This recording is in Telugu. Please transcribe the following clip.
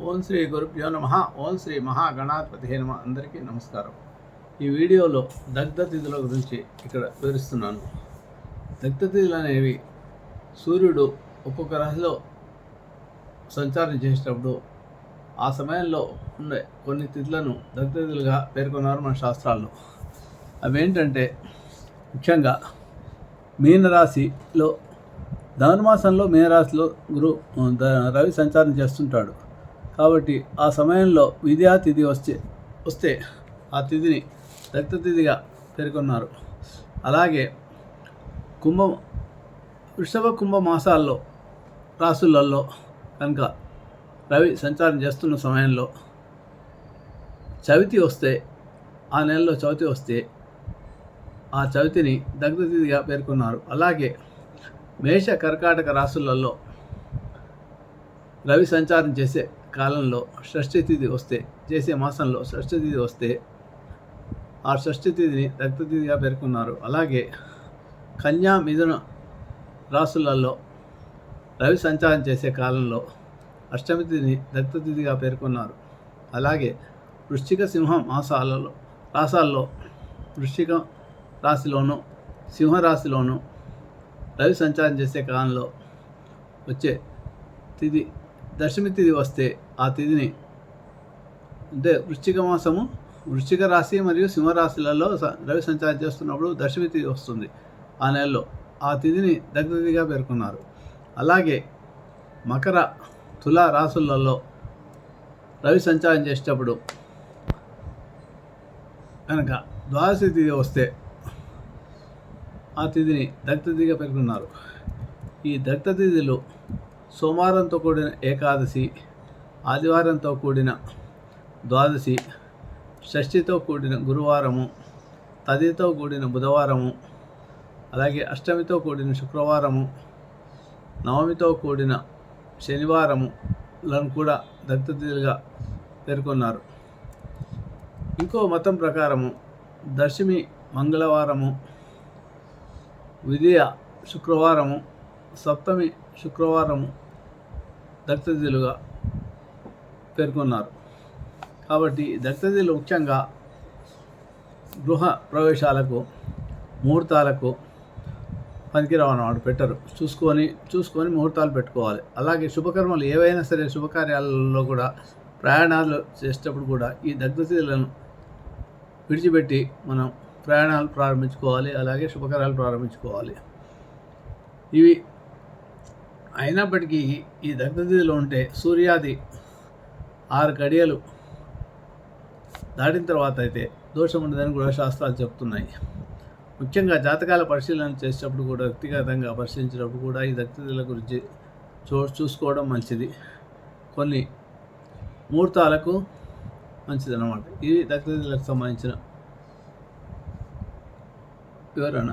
ఓం శ్రీ గురుభ్యో నమ. ఓం శ్రీ మహాగణాధిపతి నమ. అందరికీ నమస్కారం. ఈ వీడియోలో దగ్ధతిథుల గురించి ఇక్కడ వివరిస్తున్నాను. దగ్ధతిథులు అనేవి సూర్యుడు ఒక్కొక్క రాశిలో సంచారం చేసేటప్పుడు ఆ సమయంలో ఉండే కొన్ని తిథులను దగ్ధతిథులుగా పేర్కొన్నారు మన శాస్త్రాల్లో. అవేంటంటే ముఖ్యంగా మీనరాశిలో ధనుర్మాసంలో మీనరాశిలో గురు ద- రవి సంచారం చేస్తుంటాడు. కాబట్టి ఆ సమయంలో విద్యా తిథి వస్తే వస్తే ఆ తిథిని రక్తతిథిగా పేర్కొన్నారు. అలాగే కుంభ వృషభ కుంభ మాసాల్లో రాసులలో కనుక రవి సంచారం చేస్తున్న సమయంలో చవితి వస్తే ఆ నెలలో చవితి వస్తే ఆ చవితిని దగ్ధతిథిగా పేర్కొన్నారు. అలాగే మేష కర్కాటక రాసులలో రవి సంచారం చేసే కాలంలో షష్ఠతిథి వస్తే చేసే మాసంలో షష్ఠతిథి వస్తే ఆ షష్ఠతిథిని రక్తతిథిగా పేర్కొన్నారు. అలాగే కన్యా మిథున రాసులలో రవి సంచారం చేసే కాలంలో అష్టమి తిథిని రక్తతిథిగా పేర్కొన్నారు. అలాగే వృశ్చిక సింహం మాసాలలో రాసాల్లో వృశ్చిక రాశిలోను సింహరాశిలోను రవి సంచారం చేసే కాలంలో వచ్చే తిథి దశమి తిథి వస్తే ఆ తిథిని అంటే వృశ్చిక మాసము వృశ్చిక రాశి మరియు సింహరాశులలో స- రవి సంచారం చేస్తున్నప్పుడు దశమి తిథి వస్తుంది ఆ నెలలో. ఆ తిథిని దగ్గరగా పేర్కొన్నారు. అలాగే మకర తుల రాశులలో రవి సంచారం చేసేటప్పుడు కనుక ద్వాదశి తిథి వస్తే ఆ తిథిని దగ్ధతిథిగా పేర్కొన్నారు. ఈ దగ్తతిథులు సోమవారంతో కూడిన ఏకాదశి ఆదివారంతో కూడిన ద్వాదశి షష్ఠితో కూడిన గురువారము తదితో కూడిన బుధవారము అలాగే అష్టమితో కూడిన శుక్రవారము నవమితో కూడిన శనివారములను కూడా దత్తతిథులుగా పేర్కొన్నారు. ఇంకో మతం ప్రకారము దశమి మంగళవారము విజయ శుక్రవారము సప్తమి శుక్రవారము దత్తతిథులుగా పేర్కొన్నారు. కాబట్టి దత్తతిథులు ముఖ్యంగా గృహ ప్రవేశాలకు ముహూర్తాలకు పనికిరావు వాడు పెట్టరు. చూసుకొని చూసుకొని ముహూర్తాలు పెట్టుకోవాలి. అలాగే శుభకర్మలు ఏవైనా సరే శుభకార్యాలలో కూడా ప్రయాణాలు చేసేటప్పుడు కూడా ఈ దగ్ధతిథులను విడిచిపెట్టి మనం ప్రయాణాలు ప్రారంభించుకోవాలి. అలాగే శుభకార్యాలు ప్రారంభించుకోవాలి. ఇవి అయినప్పటికీ ఈ దగ్ధతిథిలో ఉంటే సూర్యాది ఆరు కడియలు దాటిన తర్వాత అయితే దోషం ఉండదని కూడా శాస్త్రాలు చెప్తున్నాయి. ముఖ్యంగా జాతకాల పరిశీలన చేసేటప్పుడు కూడా వ్యక్తిగతంగా పరిశీలించినప్పుడు కూడా ఈ దగ్ధతిథుల గురించి చూ చూసుకోవడం మంచిది. కొన్ని ముహూర్తాలకు మంచిదన్నమాట. ఇది దగ్ధతిథులకు సంబంధించిన వివరణ.